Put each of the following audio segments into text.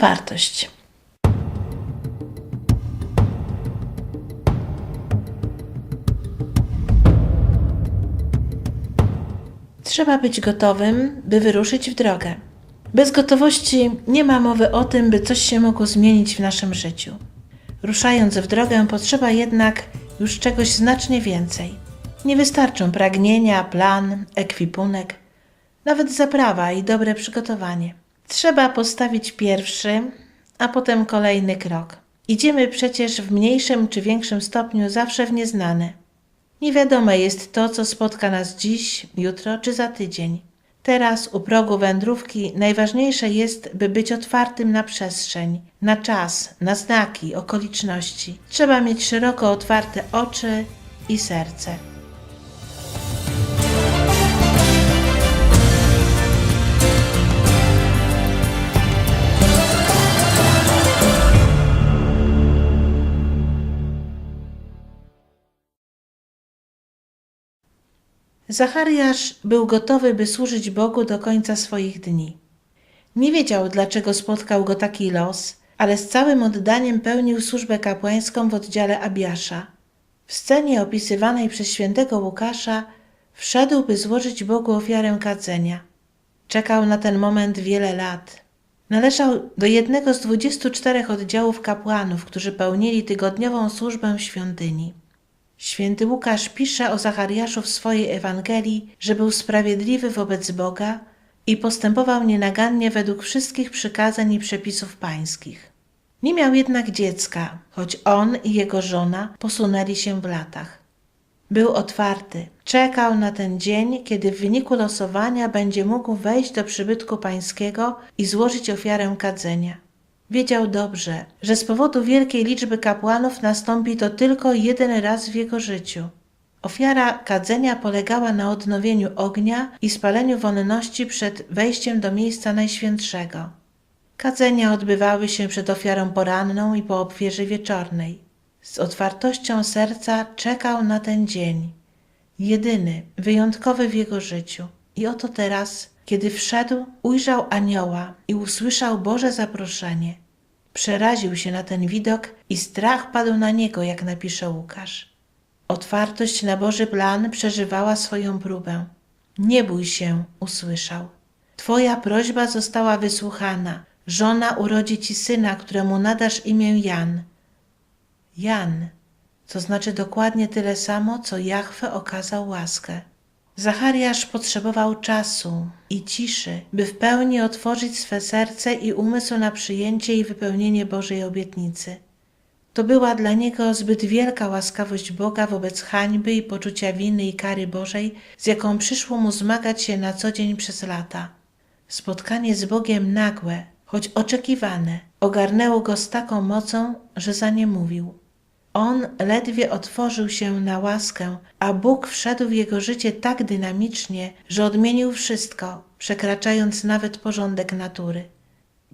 Otwartość. Trzeba być gotowym, by wyruszyć w drogę. Bez gotowości nie ma mowy o tym, by coś się mogło zmienić w naszym życiu. Ruszając w drogę, potrzeba jednak już czegoś znacznie więcej. Nie wystarczą pragnienia, plan, ekwipunek, nawet zaprawa i dobre przygotowanie. Trzeba postawić pierwszy, a potem kolejny krok. Idziemy przecież w mniejszym czy większym stopniu zawsze w nieznane. Niewiadome jest to, co spotka nas dziś, jutro czy za tydzień. Teraz u progu wędrówki najważniejsze jest, by być otwartym na przestrzeń, na czas, na znaki, okoliczności. Trzeba mieć szeroko otwarte oczy i serce. Zachariasz był gotowy, by służyć Bogu do końca swoich dni. Nie wiedział, dlaczego spotkał go taki los, ale z całym oddaniem pełnił służbę kapłańską w oddziale Abiasza. W scenie opisywanej przez świętego Łukasza wszedł, by złożyć Bogu ofiarę kadzenia. Czekał na ten moment wiele lat. Należał do jednego z 24 oddziałów kapłanów, którzy pełnili tygodniową służbę w świątyni. Święty Łukasz pisze o Zachariaszu w swojej Ewangelii, że był sprawiedliwy wobec Boga i postępował nienagannie według wszystkich przykazań i przepisów pańskich. Nie miał jednak dziecka, choć on i jego żona posunęli się w latach. Był otwarty, czekał na ten dzień, kiedy w wyniku losowania będzie mógł wejść do przybytku pańskiego i złożyć ofiarę kadzenia. Wiedział dobrze, że z powodu wielkiej liczby kapłanów nastąpi to tylko jeden raz w jego życiu. Ofiara kadzenia polegała na odnowieniu ognia i spaleniu wonności przed wejściem do miejsca najświętszego. Kadzenia odbywały się przed ofiarą poranną i po ofierze wieczornej. Z otwartością serca czekał na ten dzień, jedyny, wyjątkowy w jego życiu. I oto teraz, kiedy wszedł, ujrzał anioła i usłyszał Boże zaproszenie. Przeraził się na ten widok i strach padł na niego, jak napisze Łukasz. Otwartość na Boży plan przeżywała swoją próbę. Nie bój się, usłyszał. Twoja prośba została wysłuchana. Żona urodzi ci syna, któremu nadasz imię Jan. Jan, to znaczy dokładnie tyle samo, co Jahwe okazał łaskę. Zachariasz potrzebował czasu i ciszy, by w pełni otworzyć swe serce i umysł na przyjęcie i wypełnienie Bożej obietnicy. To była dla niego zbyt wielka łaskawość Boga wobec hańby i poczucia winy i kary Bożej, z jaką przyszło mu zmagać się na co dzień przez lata. Spotkanie z Bogiem nagłe, choć oczekiwane, ogarnęło go z taką mocą, że za nie mówił. On ledwie otworzył się na łaskę, a Bóg wszedł w jego życie tak dynamicznie, że odmienił wszystko, przekraczając nawet porządek natury.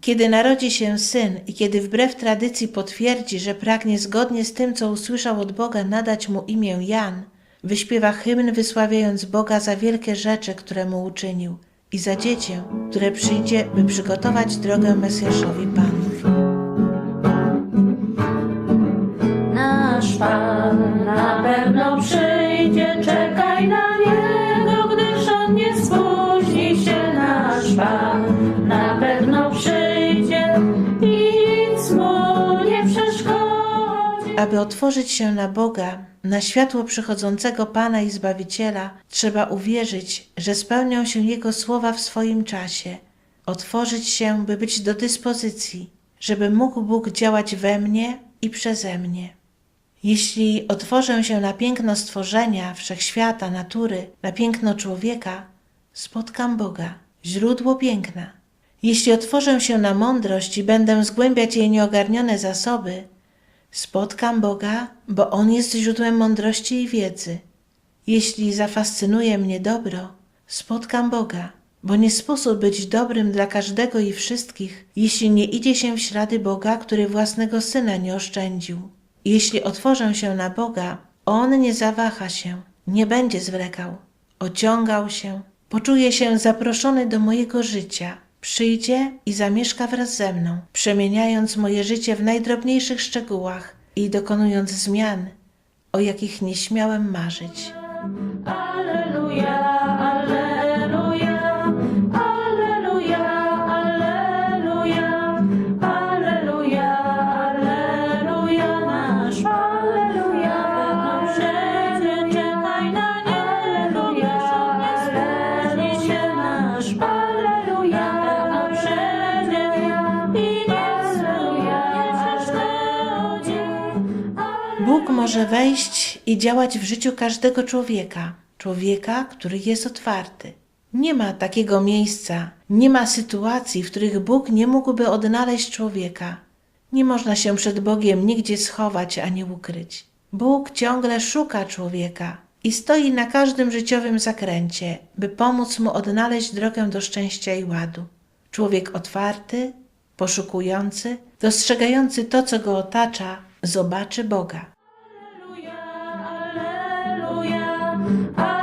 Kiedy narodzi się syn i kiedy wbrew tradycji potwierdzi, że pragnie zgodnie z tym, co usłyszał od Boga, nadać mu imię Jan, wyśpiewa hymn wysławiając Boga za wielkie rzeczy, które mu uczynił i za dziecię, które przyjdzie, by przygotować drogę Mesjaszowi Panu. Aby otworzyć się na Boga, na światło przychodzącego Pana i Zbawiciela, trzeba uwierzyć, że spełnią się Jego słowa w swoim czasie. Otworzyć się, by być do dyspozycji, żeby mógł Bóg działać we mnie i przeze mnie. Jeśli otworzę się na piękno stworzenia, wszechświata, natury, na piękno człowieka, spotkam Boga, źródło piękna. Jeśli otworzę się na mądrość i będę zgłębiać jej nieogarnione zasoby, spotkam Boga, bo On jest źródłem mądrości i wiedzy. Jeśli zafascynuje mnie dobro, spotkam Boga, bo nie sposób być dobrym dla każdego i wszystkich, jeśli nie idzie się w ślady Boga, który własnego syna nie oszczędził. Jeśli otworzę się na Boga, On nie zawaha się, nie będzie zwlekał, ociągał się, poczuje się zaproszony do mojego życia, przyjdzie i zamieszka wraz ze mną, przemieniając moje życie w najdrobniejszych szczegółach i dokonując zmian, o jakich nie śmiałem marzyć. Bóg może wejść i działać w życiu każdego człowieka, człowieka, który jest otwarty. Nie ma takiego miejsca, nie ma sytuacji, w których Bóg nie mógłby odnaleźć człowieka. Nie można się przed Bogiem nigdzie schować ani ukryć. Bóg ciągle szuka człowieka i stoi na każdym życiowym zakręcie, by pomóc mu odnaleźć drogę do szczęścia i ładu. Człowiek otwarty, poszukujący, dostrzegający to, co go otacza, zobaczy Boga. I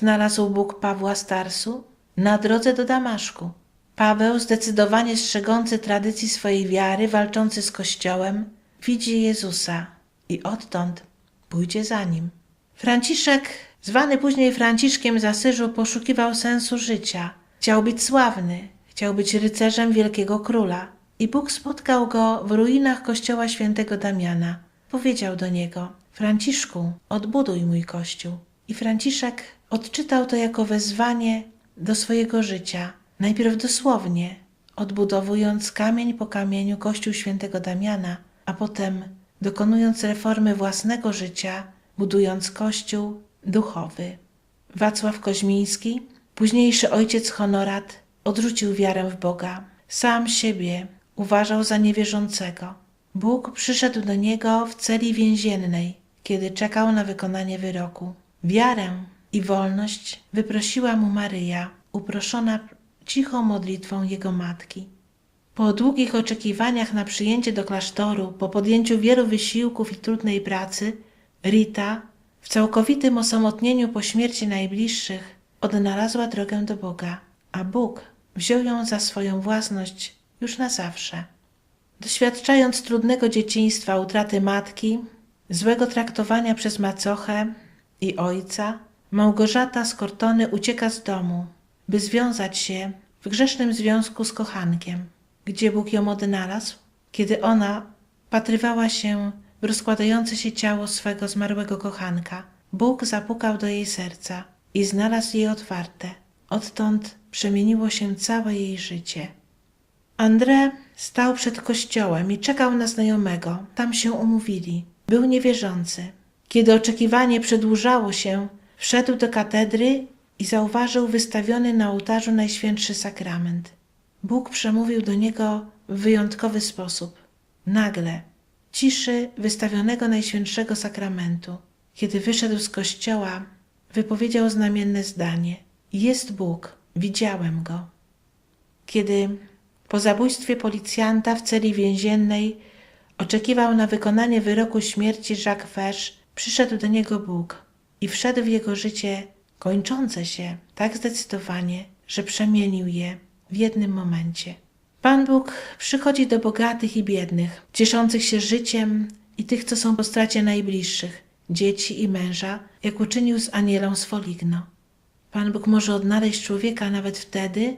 znalazł Bóg Pawła Starsu? Na drodze do Damaszku. Paweł, zdecydowanie strzegący tradycji swojej wiary, walczący z Kościołem, widzi Jezusa i odtąd pójdzie za nim. Franciszek, zwany później Franciszkiem z Asyżu, poszukiwał sensu życia. Chciał być sławny, chciał być rycerzem wielkiego króla. I Bóg spotkał go w ruinach kościoła świętego Damiana. Powiedział do niego: Franciszku, odbuduj mój kościół. I Franciszek odczytał to jako wezwanie do swojego życia, najpierw dosłownie, odbudowując kamień po kamieniu kościół świętego Damiana, a potem dokonując reformy własnego życia, budując kościół duchowy. Wacław Koźmiński, późniejszy ojciec Honorat, odrzucił wiarę w Boga. Sam siebie uważał za niewierzącego. Bóg przyszedł do niego w celi więziennej, kiedy czekał na wykonanie wyroku. Wiarę i wolność wyprosiła mu Maryja, uproszona cichą modlitwą jego matki. Po długich oczekiwaniach na przyjęcie do klasztoru, po podjęciu wielu wysiłków i trudnej pracy, Rita, w całkowitym osamotnieniu po śmierci najbliższych, odnalazła drogę do Boga, a Bóg wziął ją za swoją własność już na zawsze. Doświadczając trudnego dzieciństwa, utraty matki, złego traktowania przez macochę i ojca, Małgorzata z Kortony ucieka z domu, by związać się w grzesznym związku z kochankiem. Gdzie Bóg ją odnalazł? Kiedy ona patrywała się w rozkładające się ciało swego zmarłego kochanka, Bóg zapukał do jej serca i znalazł je otwarte. Odtąd przemieniło się całe jej życie. André stał przed kościołem i czekał na znajomego. Tam się umówili. Był niewierzący. Kiedy oczekiwanie przedłużało się, wszedł do katedry i zauważył wystawiony na ołtarzu Najświętszy Sakrament. Bóg przemówił do niego w wyjątkowy sposób. Nagle, ciszy wystawionego Najświętszego Sakramentu, kiedy wyszedł z kościoła, wypowiedział znamienne zdanie: Jest Bóg, widziałem go. Kiedy po zabójstwie policjanta w celi więziennej oczekiwał na wykonanie wyroku śmierci Jacques Fesch, przyszedł do niego Bóg i wszedł w jego życie kończące się tak zdecydowanie, że przemienił je w jednym momencie. Pan Bóg przychodzi do bogatych i biednych, cieszących się życiem i tych, co są po stracie najbliższych, dzieci i męża, jak uczynił z anielą z Foligno. Pan Bóg może odnaleźć człowieka nawet wtedy,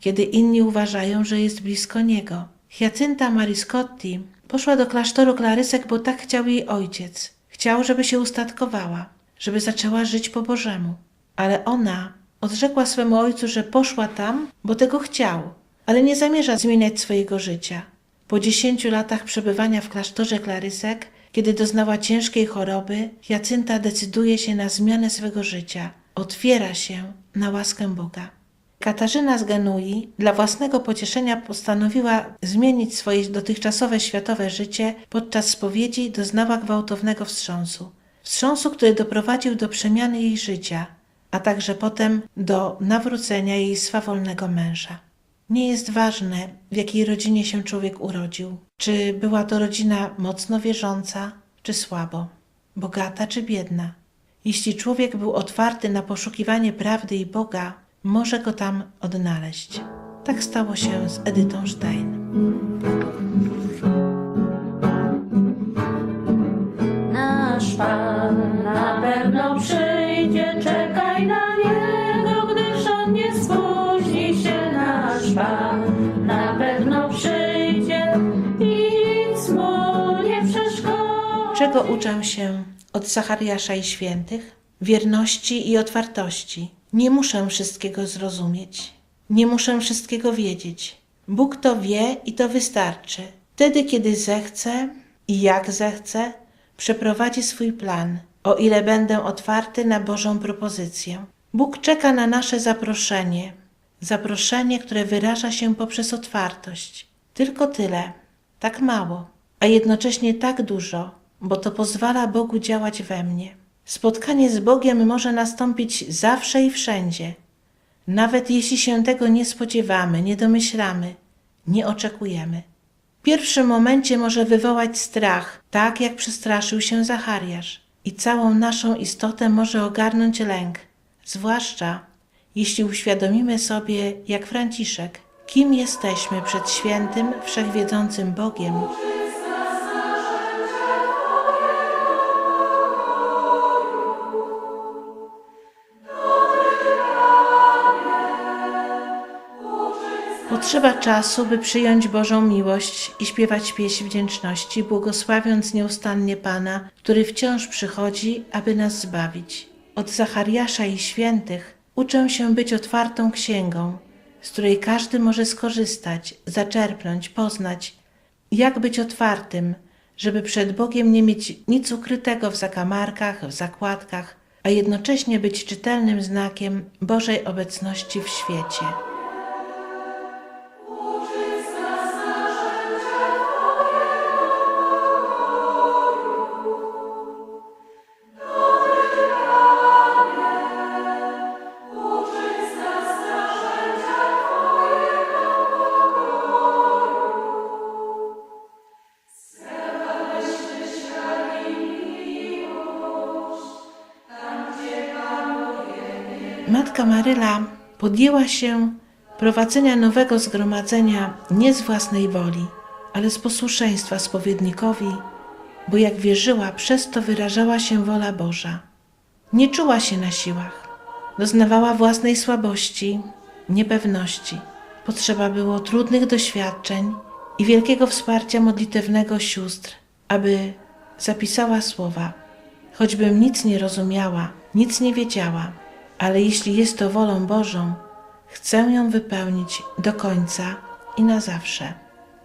kiedy inni uważają, że jest blisko niego. Hiacynta Mariscotti poszła do klasztoru Klarysek, bo tak chciał jej ojciec. Chciał, żeby się ustatkowała, żeby zaczęła żyć po Bożemu. Ale ona odrzekła swemu ojcu, że poszła tam, bo tego chciał, ale nie zamierza zmieniać swojego życia. Po dziesięciu latach przebywania w klasztorze Klarysek, kiedy doznała ciężkiej choroby, Jacynta decyduje się na zmianę swego życia. Otwiera się na łaskę Boga. Katarzyna z Genui dla własnego pocieszenia postanowiła zmienić swoje dotychczasowe światowe życie. Podczas spowiedzi doznała gwałtownego wstrząsu. Wstrząsu, który doprowadził do przemiany jej życia, a także potem do nawrócenia jej swawolnego męża. Nie jest ważne, w jakiej rodzinie się człowiek urodził. Czy była to rodzina mocno wierząca, czy słabo, bogata, czy biedna. Jeśli człowiek był otwarty na poszukiwanie prawdy i Boga, może go tam odnaleźć. Tak stało się z Edytą Stein. Na pewno przyjdzie, czekaj na Niego, gdyż On nie spóźni się. Nasz Pan na pewno przyjdzie i nic Mu nie przeszkodzi. Czego uczę się od Zachariasza i świętych? Wierności i otwartości. Nie muszę wszystkiego zrozumieć. Nie muszę wszystkiego wiedzieć. Bóg to wie i to wystarczy. Wtedy, kiedy zechce i jak zechce, przeprowadzi swój plan, o ile będę otwarty na Bożą propozycję. Bóg czeka na nasze zaproszenie. Zaproszenie, które wyraża się poprzez otwartość. Tylko tyle, tak mało, a jednocześnie tak dużo, bo to pozwala Bogu działać we mnie. Spotkanie z Bogiem może nastąpić zawsze i wszędzie, nawet jeśli się tego nie spodziewamy, nie domyślamy, nie oczekujemy. Pierwszym momencie może wywołać strach, tak jak przestraszył się Zachariasz, i całą naszą istotę może ogarnąć lęk, zwłaszcza jeśli uświadomimy sobie, jak Franciszek, kim jesteśmy przed świętym, wszechwiedzącym Bogiem. Potrzeba czasu, by przyjąć Bożą miłość i śpiewać pieśń wdzięczności, błogosławiąc nieustannie Pana, który wciąż przychodzi, aby nas zbawić. Od Zachariasza i świętych uczę się być otwartą księgą, z której każdy może skorzystać, zaczerpnąć, poznać, jak być otwartym, żeby przed Bogiem nie mieć nic ukrytego w zakamarkach, w zakładkach, a jednocześnie być czytelnym znakiem Bożej obecności w świecie. Matka Maryla podjęła się prowadzenia nowego zgromadzenia nie z własnej woli, ale z posłuszeństwa spowiednikowi, bo jak wierzyła, przez to wyrażała się wola Boża. Nie czuła się na siłach, doznawała własnej słabości, niepewności. Potrzeba było trudnych doświadczeń i wielkiego wsparcia modlitewnego sióstr, aby zapisała słowa. Choćbym nic nie rozumiała, nic nie wiedziała, ale jeśli jest to wolą Bożą, chcę ją wypełnić do końca i na zawsze.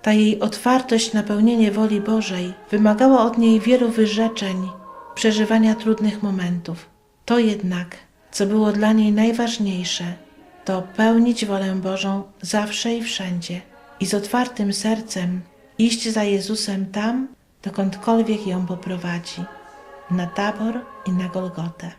Ta jej otwartość na pełnienie woli Bożej wymagała od niej wielu wyrzeczeń, przeżywania trudnych momentów. To jednak, co było dla niej najważniejsze, to pełnić wolę Bożą zawsze i wszędzie i z otwartym sercem iść za Jezusem tam, dokądkolwiek ją poprowadzi, na tabor i na Golgotę.